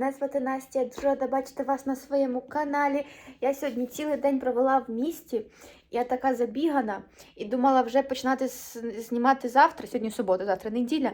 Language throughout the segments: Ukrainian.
Мене звати Настя. Рада бачити вас на своєму каналі. Я сьогодні цілий день провела в місті. Я така забігана і думала вже починати знімати завтра. Сьогодні субота, завтра неділя.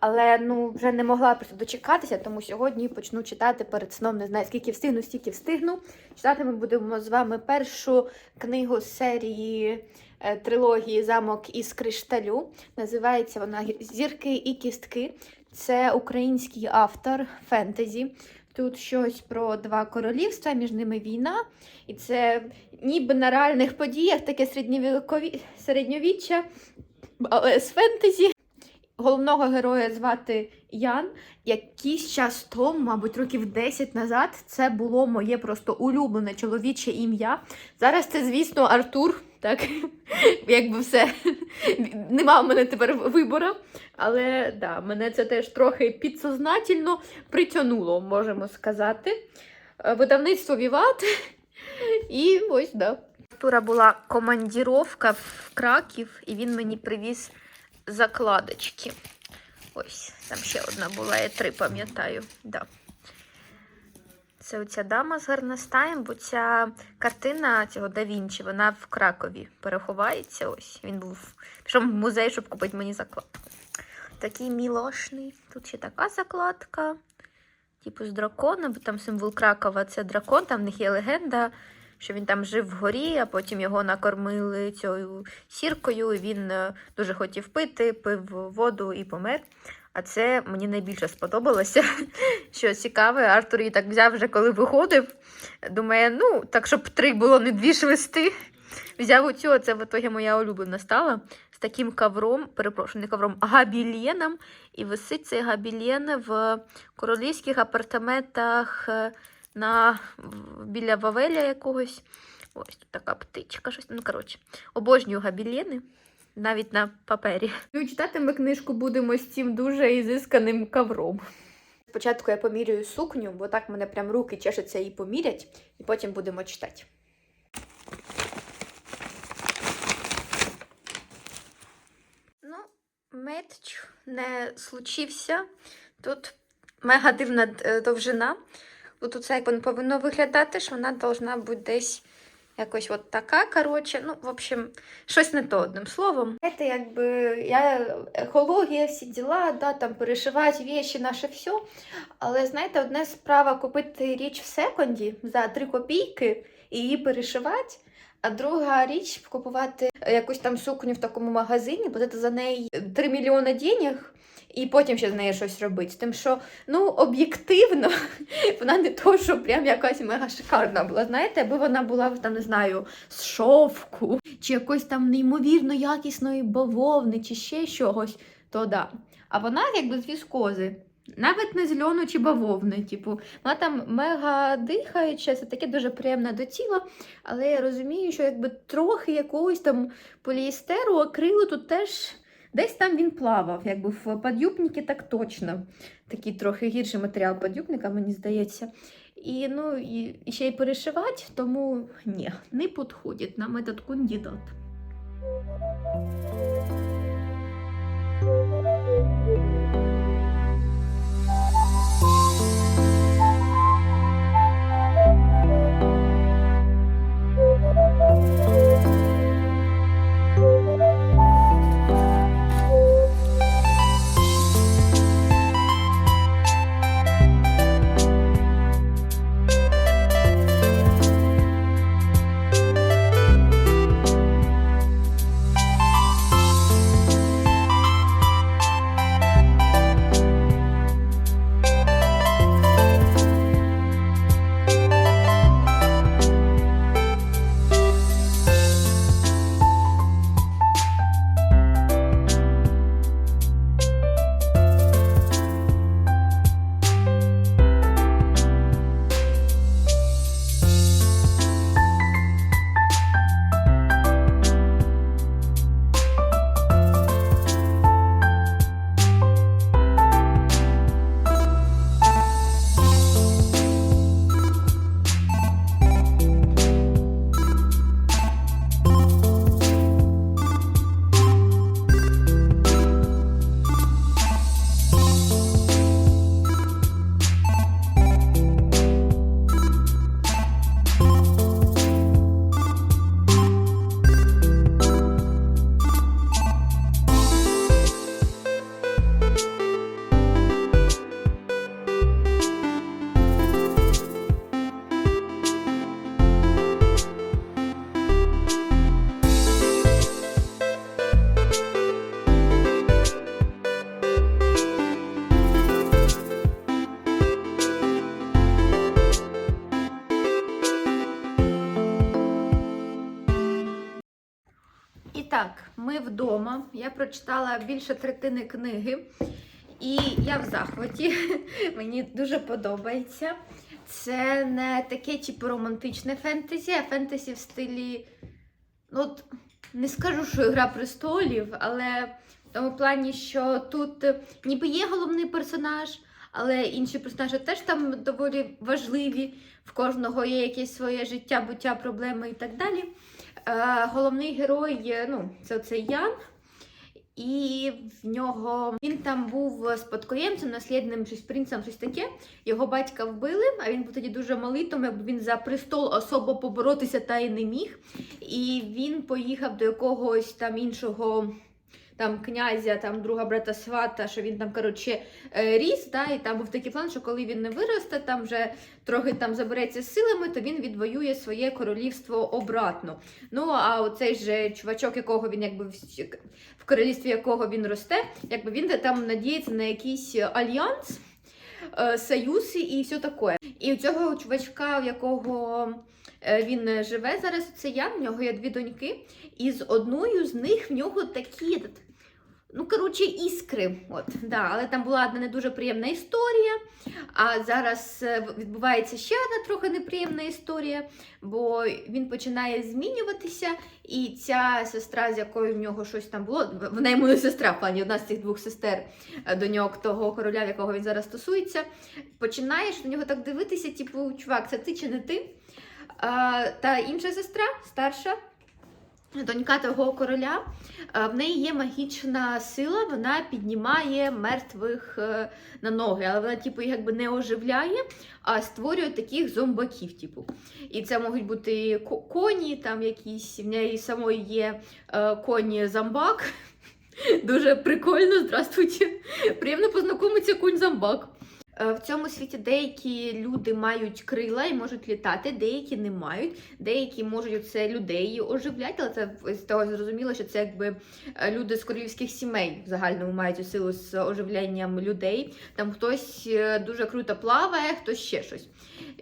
Але ну вже не могла просто дочекатися, тому сьогодні почну читати перед сном. Не знаю, скільки встигну, стільки встигну. Читати ми будемо з вами першу книгу з серії е, трилогії Замок із кришталю. Називається вона Зірки і кістки. Це український автор фентезі. Тут щось про два королівства, між ними війна. І це ніби на реальних подіях таке середньовіччя, але з фентезі. Головного героя звати Ян. Якийсь час тому, мабуть, років 10 назад, це було моє просто улюблене чоловіче ім'я. Зараз це, звісно, Артур. Так, якби все. Нема в мене тепер вибору. Але да, мене це теж трохи підсознательно притягнуло, можемо сказати. Е, Видавництво Віват. І ось, да. Тура була командіровка в Краків, і він мені привіз закладочки. Ось, там ще одна була, я три пам'ятаю. Да. Це оця дама з гарностаєм, бо ця картина цього да Вінчі, вона в Кракові переховається. Ось він був пішов в музей, щоб купити мені закладку. Такий мілошний. Тут ще така закладка. Типу з драконом, бо там символ Кракова це дракон, там в них є легенда, що він там жив вгорі, а потім його накормили цією сіркою, і він е, дуже хотів пити, пив воду і помер. А це мені найбільше сподобалося. Що цікаве, Артур її так взяв вже коли виходив. Думає, ну, так, щоб три було не дві швисти. Взяв оцю, це в итогі моя улюблена стала. З таким ковром, перепрошую, не ковром, а габіленом. І висить цей габілен в королівських апартаментах е, на, біля Вавеля якогось. Ось тут така птичка, щось. Ну, коротше, обожнюю габілени. Навіть на папері. Ну, і читати ми книжку будемо з цим дуже ізисканим ковром. Спочатку я поміряю сукню, бо так мене прям руки чешуться її помірять, і потім будемо читати. Ну, метч не случився. Тут мега дивна е, довжина. Тут оце як воно повинно виглядати, що вона должна бути десь якось от така. Коротше, ну, в общем, щось не то одним словом. Це якби я екологія, всі діла, да, там перешивати віші, наше все. Але знаєте, одна справа купити річ в секонді за 3 копійки і її перешивати. А друга річ купувати якусь там сукню в такому магазині, платити за неї 3 мільйони денег і потім ще з нею щось робити. Тим що, ну, об'єктивно, вона не то, що прям якась мега шикарна була. Знаєте, аби вона була там, не знаю, з шовку, чи якоїсь там неймовірно якісної бавовни, чи ще чогось, то да. А вона якби з віскози. Навіть не з льону чи бавовни, типу, вона там мега дихаюча, це таке дуже приємне до тіла, але я розумію, що якби трохи якогось там поліестеру, акрилу тут теж десь там він плавав, якби в подюбнику так точно. Такий трохи гірший матеріал подюбника, мені здається. І, ну, і ще й перешивати, тому ні, не підходить нам этот кандидат. Прочитала більше третини книги, і я в захваті. Мені дуже подобається. Це не таке, типу, романтичне фентезі, а фентезі в стилі. Ну, от, не скажу, що Гра престолів, але в тому плані, що тут е, ніби є головний персонаж, але інші персонажі теж там доволі важливі. В кожного є якесь своє життя, буття, проблеми і так далі. Е, головний герой, ну, це оцей Ян. І в нього він там був спадкоємцем, наслідним щось принцем, щось таке. Його батька вбили, а він був тоді дуже малий, тому якби він за престол особо поборотися та й не міг. І він поїхав до якогось там іншого там князя, там друга брата свата, що він там коротше е, ріс. Да, і там був такий план, що коли він не виросте, там вже трохи там забереться силами, то він відвоює своє королівство обратно. Ну а оцей же чувачок, якого він якби в- королівстві якого він росте, якби він там надіється на якийсь альянс. е, Союз і все таке. І у цього чувачка, в якого е, він живе зараз, це я, в нього є дві доньки, і з одною з них в нього такі. Ну, коротше, іскри. От, да. Але там була одна не дуже приємна історія. А зараз е, відбувається ще одна трохи неприємна історія, бо він починає змінюватися, і ця сестра, з якою в нього щось там було, вона йому не сестра, в плані одна з цих двох сестер е, до нього, того короля, в якого він зараз стосується, починаєш на нього так дивитися, типу, чувак, це ти чи не ти? А, та інша сестра, старша, донька того короля, в неї є магічна сила, вона піднімає мертвих е, на ноги, але вона, типу, якби не оживляє, а створює таких зомбаків, типу. І це можуть бути коні, там якісь, в неї самої є е, коні зомбак. Дуже прикольно, здравствуйте. Приємно познайомитися кунь зомбак. Е, В цьому світі деякі люди мають крила і можуть літати, деякі не мають, деякі можуть це людей оживляти, але це з того зрозуміло, що це якби е, люди з королівських сімей в загальному мають силу з оживленням людей. Там хтось е, дуже круто плаває, хтось ще щось.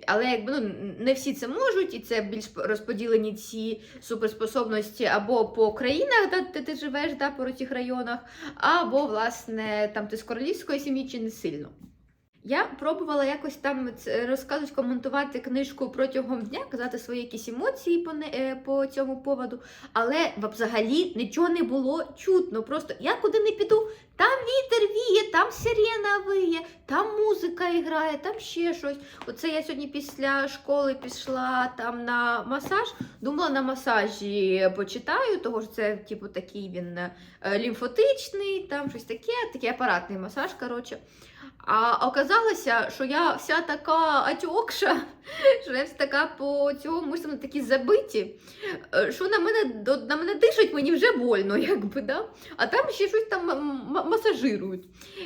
Але якби ну не всі це можуть, і це більш розподілені ці суперспособності або по країнах, де, де ти живеш, да, по цих районах, або власне там ти з королівської сім'ї чи не сильно. Я пробувала якось там розказувати, коментувати книжку протягом дня, казати свої якісь емоції по, не, е, по цьому поводу, але взагалі нічого не було чутно. Просто я куди не піду, там вітер віє, там сирена виє, там музика грає, там ще щось. Оце я сьогодні після школи пішла там на масаж. Думала, на масажі почитаю, того ж це, типу, такий він е, лімфотичний, там щось таке, такий апаратний масаж. коротше. А оказалося, що я вся така атьокша, що я вся така по цьому мишцям такі забиті, е, що на мене, на мене дишать, мені вже больно, якби, да? а там ще щось там масажирують.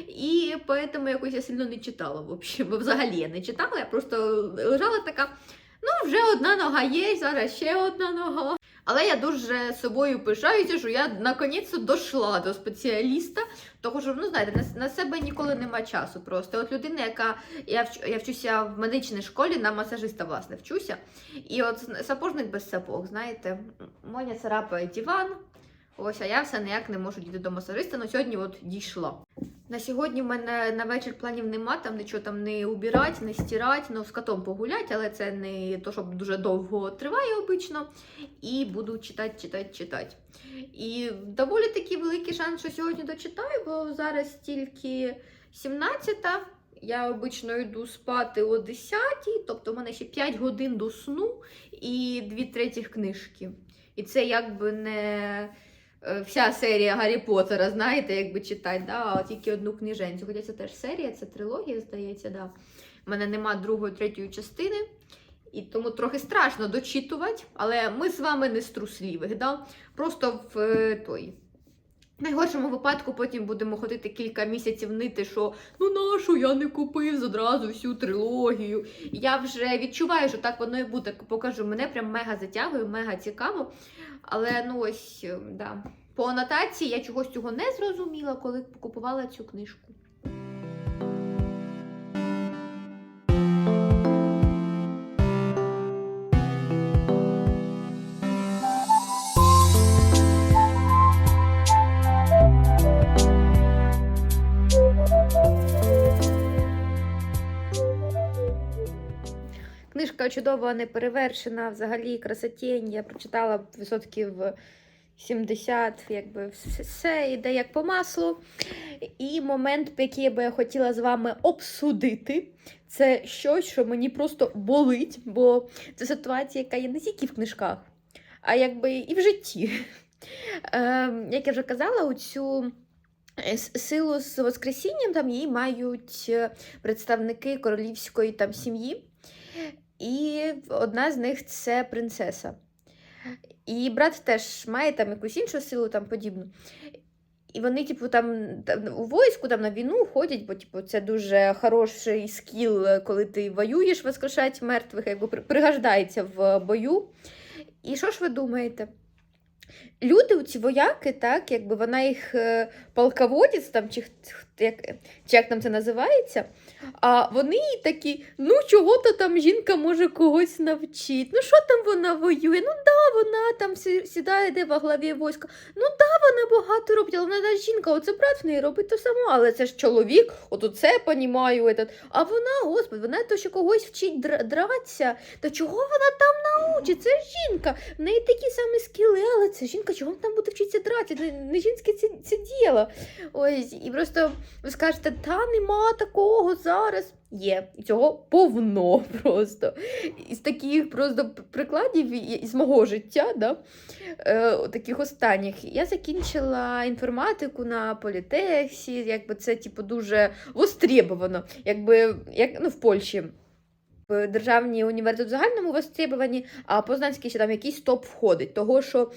І поэтому якось я сильно не читала, взагалі, взагалі я не читала, я просто лежала така, ну, вже одна нога є, зараз ще одна нога. Але я дуже собою пишаюся, що я наконець дійшла до спеціаліста, того що, ну знаєте, на, на себе ніколи нема часу. Просто от людина, яка я вч, я вчуся в медичній школі, на масажиста, власне, вчуся. І от сапожник без сапог, знаєте, Моня царапає диван. Ось, а я все ніяк не можу дійти до масажиста, але сьогодні от дійшла. На сьогодні в мене на вечір планів нема, там нічого там не убирати, не стирати, ну з котом погуляти, але це не то, щоб дуже довго триває обично. І буду читати, читати, читати. І доволі таки великий шанс, що сьогодні дочитаю, бо зараз тільки 17-та. Я обично йду спати о 10-й, тобто в мене ще 5 годин до сну і 2 третіх книжки. І це якби не вся серія Гаррі Поттера, знаєте, якби читати, да? тільки одну книженцю. Хоча це теж серія, це трилогія, здається, да. У мене нема другої, третьої частини. І тому трохи страшно дочитувати, але ми з вами не з да? просто в е, той. В найгоршому випадку потім будемо ходити кілька місяців нити, що ну нашу я не купив одразу всю трилогію. Я вже відчуваю, що так воно і буде. Покажу, мене прям мега затягує, мега цікаво. Але ну ось, е, да. По анотації я чогось цього не зрозуміла, коли купувала цю книжку. Книжка чудова, не перевершена. Взагалі красотень. Я прочитала відсотків 70, якби все- все йде як по маслу. І момент, який би я хотіла з вами обсудити, це щось, що мені просто болить, бо це ситуація, яка є не тільки в книжках, а якби і в житті. Ем, як я вже казала, у цю е, силу з Воскресінням там її мають е, представники королівської там сім'ї. І одна з них це принцеса. І брат теж має там якусь іншу силу там подібну. І вони, типу, там, там у війську там на війну ходять, бо типу, це дуже хороший скіл, коли ти воюєш, воскрешать мертвих, якби при- пригождається в бою. І що ж ви думаєте? Люди, ці вояки, так, якби вона їх е, полководець, там, чи, як, чи як там це називається, а вони їй такі, ну чого то там жінка може когось навчити. Ну що там вона воює? Ну да, вона там сідає де во главі війська. Ну да, вона багато робить, але вона та жінка, оце брат в неї робить то само, але це ж чоловік, от оце понімаю. Этот. А вона, господи, вона то ще когось вчить др- дратися. Та чого вона там научить? Це ж жінка. В неї такі самі скіли, але це жінка, чого вона там буде вчитися дратися? Не, не жінське це, це діло. Ось, і просто ви скажете, та нема такого зараз. Є, цього повно просто. Із таких просто прикладів із мого життя, да, е, таких останніх. Я закінчила інформатику на політехсі, якби це типу, дуже востребовано, якби як ну, в Польщі. Державні університети в загальному востребовані, а Познанський ще там якийсь топ входить. Того, що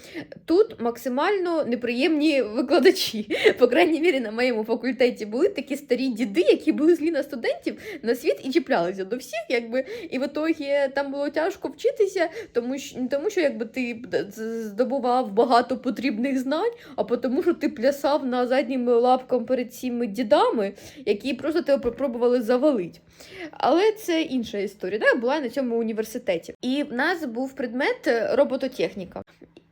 тут максимально неприємні викладачі. По крайній мірі, на моєму факультеті були такі старі діди, які були злі на студентів на світ і чіплялися до всіх, якби, і в ітогі там було тяжко вчитися, тому що, не тому, що якби ти здобував багато потрібних знань, а тому, що ти плясав на задніми лапками перед цими дідами, які просто тебе пробували завалити. Але це інша історія. Да? Я була на цьому університеті. І в нас був предмет е, робототехніка.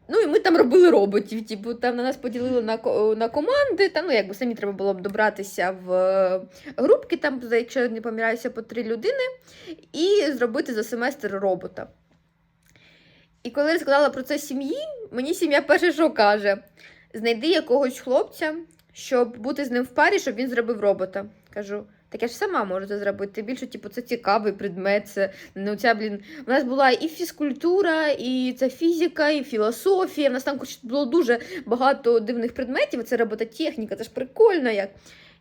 Ну і ми там робили роботів. Типу, там на нас поділили на, на команди. Там, ну, якби самі треба було б добратися в е, групки, там, якщо не помиляюся, по три людини, і зробити за семестр робота. І коли я сказала про це сім'ї, мені сім'я перше, що каже: знайди якогось хлопця, щоб бути з ним в парі, щоб він зробив робота. Кажу, так я ж сама можу це зробити. Більше, типу, це цікавий предмет. Це ну, ця, блін. У нас була і фізкультура, і це фізика, і філософія. У нас там було дуже багато дивних предметів. Це робототехніка, це ж прикольно як.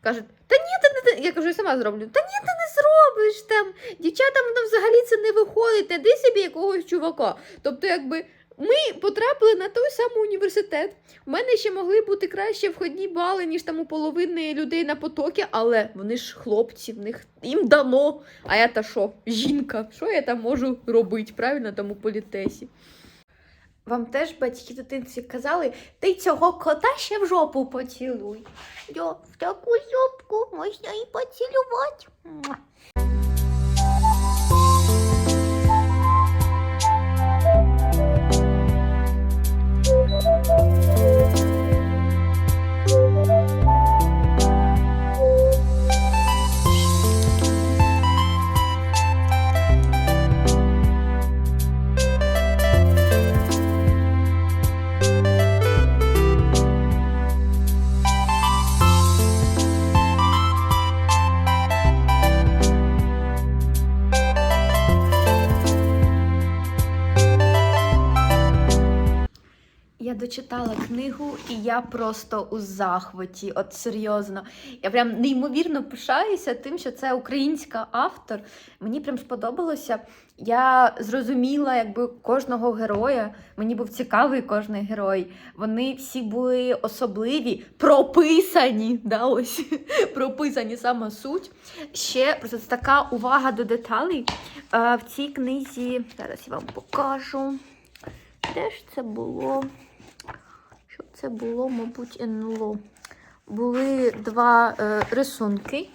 Кажуть, та ні, ти не я кажу, я сама зроблю. Та ні, ти не зробиш там. Дівчатам там взагалі це не виходить. Іди собі якогось чувака. Тобто, якби ми потрапили на той самий університет. У мене ще могли бути краще входні бали, ніж там у половини людей на потокі, але вони ж хлопці, в них їм дано. А я та що? Жінка. Що я там можу робити? Правильно там у політесі? Вам теж батьки в дитинстві казали, ти цього кота ще в жопу поцілуй. Йо, в таку жопку можна і поцілувати. Дочитала книгу, і я просто у захваті. От серйозно. Я прям неймовірно пишаюся тим, що це українська автор. Мені прям сподобалося. Я зрозуміла, якби кожного героя. Мені був цікавий кожний герой. Вони всі були особливі, прописані. Да, ось прописані сама суть. Ще просто така увага до деталей. В цій книзі зараз я вам покажу. Де ж це було? Що це було, мабуть, НЛО. Були два е, рисунки.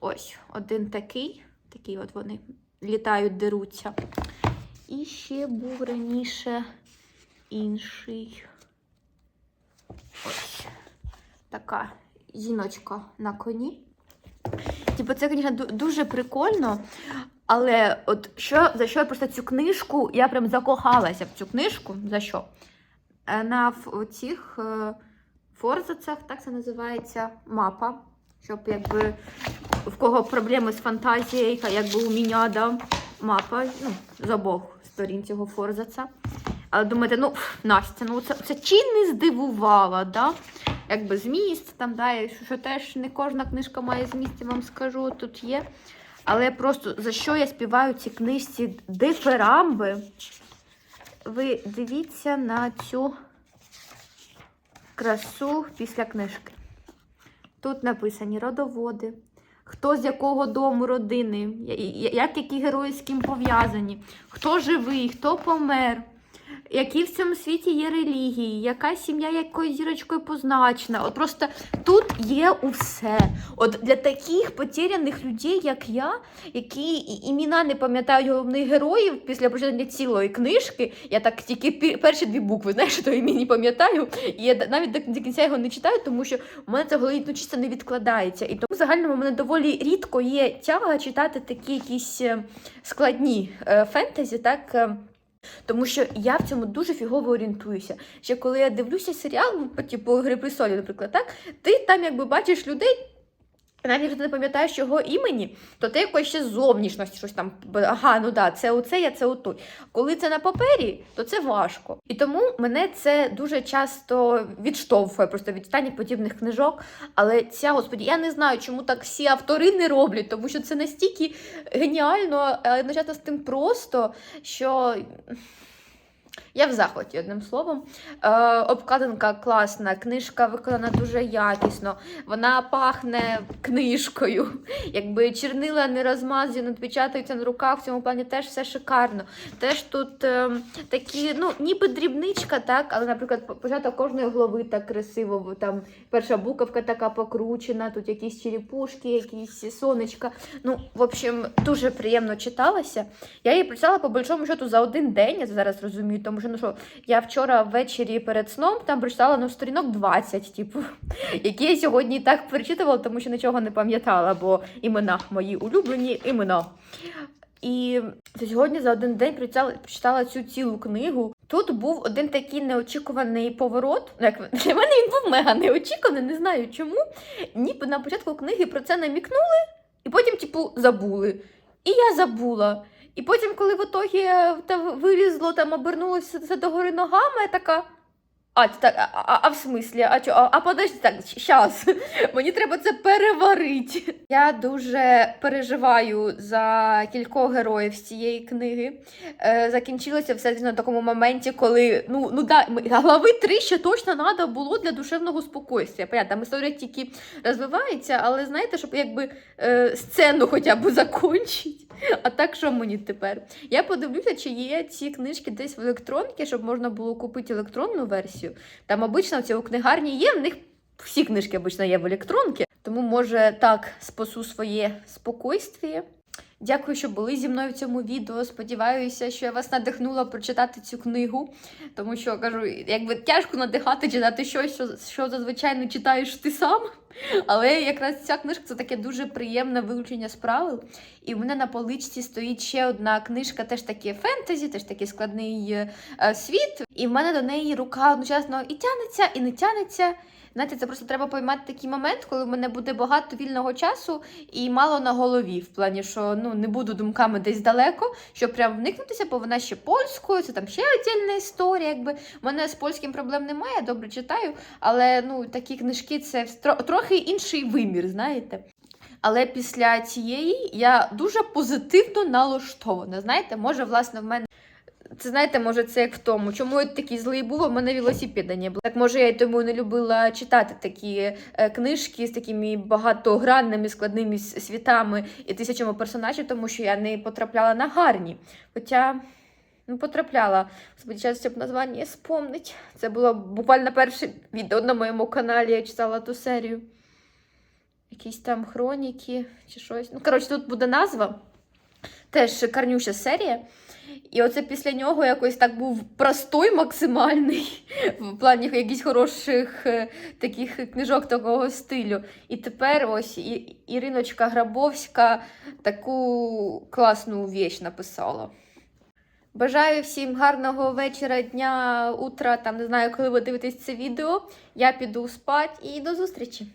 Ось, один такий. Такі от вони літають, деруться. І ще був раніше інший. Ось така жіночка на коні. Типу, це, звісно, дуже прикольно. Але от що за що я просто цю книжку, я прям закохалася в цю книжку. За що? Е, На цих е, форзацах, так це називається мапа. Щоб якби в кого проблеми з фантазією, якби у мене, да, мапа, ну, з обох сторін цього форзаца. Але думаєте, ну, Настя, ну це, це чи не здивувала, да? Якби зміст там, да, що, що теж не кожна книжка має зміст, я вам скажу, тут є. Але просто за що я співаю ці книжці дифирамби? Ви дивіться на цю красу після книжки. Тут написані родоводи, хто з якого дому родини, як які герої з ким пов'язані, хто живий, хто помер, які в цьому світі є релігії, яка сім'я якою зірочкою позначена. От просто тут є усе. От для таких потеряних людей, як я, які імена не пам'ятають головних героїв після прочитання цілої книжки, я так тільки перші дві букви, знаєш, то імені пам'ятаю. І я навіть до, кінця його не читаю, тому що у мене це голові ну, чисто не відкладається. І тому в загальному у мене доволі рідко є тяга читати такі якісь е, складні е, фентезі, так. Тому що я в цьому дуже фігово орієнтуюся. Ще коли я дивлюся серіал, ну, типу Гри престолів, наприклад, так, ти там якби бачиш людей. Навіть якщо ти не пам'ятаєш його імені, то ти якось ще з зовнішності щось там. Ага, ну да, це оце, я це отой. Коли це на папері, то це важко. І тому мене це дуже часто відштовхує просто від читання подібних книжок. Але ця, господі, я не знаю, чому так всі автори не роблять, тому що це настільки геніально, але одночасно з тим просто, що. Я в захваті, одним словом. Е, обкладинка класна, книжка виконана дуже якісно, вона пахне книжкою. Якби чернила не розмазані, не відпечатаються на руках, в цьому плані теж все шикарно. Теж тут е, такі, ну, ніби дрібничка, так, але, наприклад, початок кожної голови так красиво, там перша буковка така покручена, тут якісь черепушки, якісь сонечка. Ну, в общем, дуже приємно читалася. Я її прочитала по большому счету за один день, я зараз розумію, тому що ну що, я вчора ввечері перед сном там прочитала ну, сторінок 20, типу, які я сьогодні і так перечитувала, тому що нічого не пам'ятала, бо імена мої улюблені імена. І сьогодні за один день прочитала, цю цілу книгу. Тут був один такий неочікуваний поворот. Ну, як для мене він був мега неочікуваний, не знаю чому. Ніби на початку книги про це намікнули, і потім, типу, забули. І я забула. І потім, коли в ітогі е, вилізло, там обернулося це догори ногами, я така. А, а, а, а в смислі, а чо? А, а подожди, так, щас. Мені треба це переварити. Я дуже переживаю за кількох героїв з цієї книги. Е, закінчилося все на такому моменті, коли ну, ну да, глави три ще точно треба було для душевного спокійствия. Понятно, там історія тільки розвивається, але знаєте, щоб якби е, сцену хоча б закончити. А так що мені тепер? Я подивлюся, чи є ці книжки десь в електронці, щоб можна було купити електронну версію. Там обично в цьому книгарні є, в них всі книжки обично є в електронці, тому може так спасу своє спокійствіє. Дякую, що були зі мною в цьому відео. Сподіваюся, що я вас надихнула прочитати цю книгу, тому що кажу, якби тяжко надихати читати щось, що, що зазвичай не читаєш ти сам. Але якраз ця книжка це таке дуже приємне вивчення з правил. І в мене на поличці стоїть ще одна книжка, теж таке фентезі, теж такий складний е, світ. І в мене до неї рука одночасно і тянеться, і не тянеться. Знаєте, це просто треба поймати такий момент, коли в мене буде багато вільного часу і мало на голові. В плані, що ну не буду думками десь далеко, щоб прям вникнутися, бо вона ще польською, це там ще віддільна історія. Якби в мене з польським проблем немає, добре читаю, але ну такі книжки це трохи інший вимір, знаєте. Але після цієї я дуже позитивно налаштована. Знаєте, може, власне, в мене. Це знаєте, може, це як в тому, чому я такий злий був, в мене велосипеда не було. Так може я й тому не любила читати такі е, книжки з такими багатогранними складними світами і тисячами персонажів, тому що я не потрапляла на гарні. Хоча ну, потрапляла. Зараз щоб названня спомнить. Це було буквально перше відео на моєму каналі, я читала ту серію. Якісь там хроніки чи щось. Ну, коротше, тут буде назва. Теж шикарнюща серія. І оце після нього якось так був простой максимальний в плані якихось хороших е, таких книжок такого стилю. І тепер ось Іриночка Грабовська таку класну віч написала. Бажаю всім гарного вечора, дня, утра, там не знаю, коли ви дивитесь це відео. Я піду спати і до зустрічі!